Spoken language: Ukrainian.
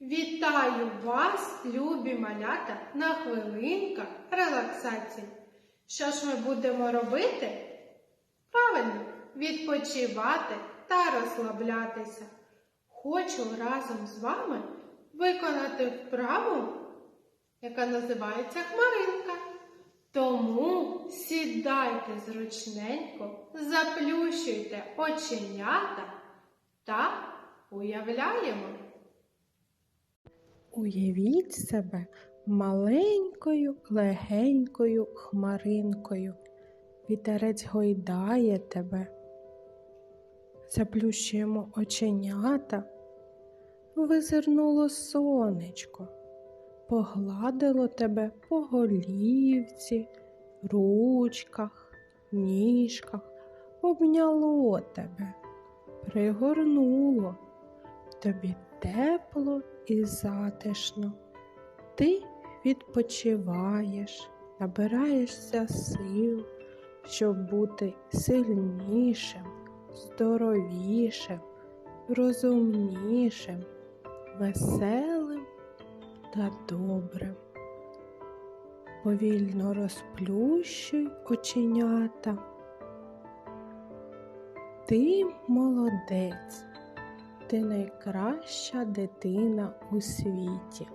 Вітаю вас, любі малята, на хвилинка релаксації. Що ж ми будемо робити? Правильно, відпочивати та розслаблятися. Хочу разом з вами виконати вправу, яка називається хмаринка. Тому сідайте зручненько, заплющуйте оченята та уявляємо. Уявіть себе маленькою легенькою хмаринкою. Вітерець гойдає тебе. Заплющуємо оченята. Визирнуло сонечко, погладило тебе по голівці, ручках, ніжках, обняло тебе, пригорнуло. Тобі тепло і затишно. Ти відпочиваєш, набираєшся сил, щоб бути сильнішим, здоровішим, розумнішим, веселим та добрим. Повільно розплющуй оченята. Ти молодець. Ти найкраща дитина у світі.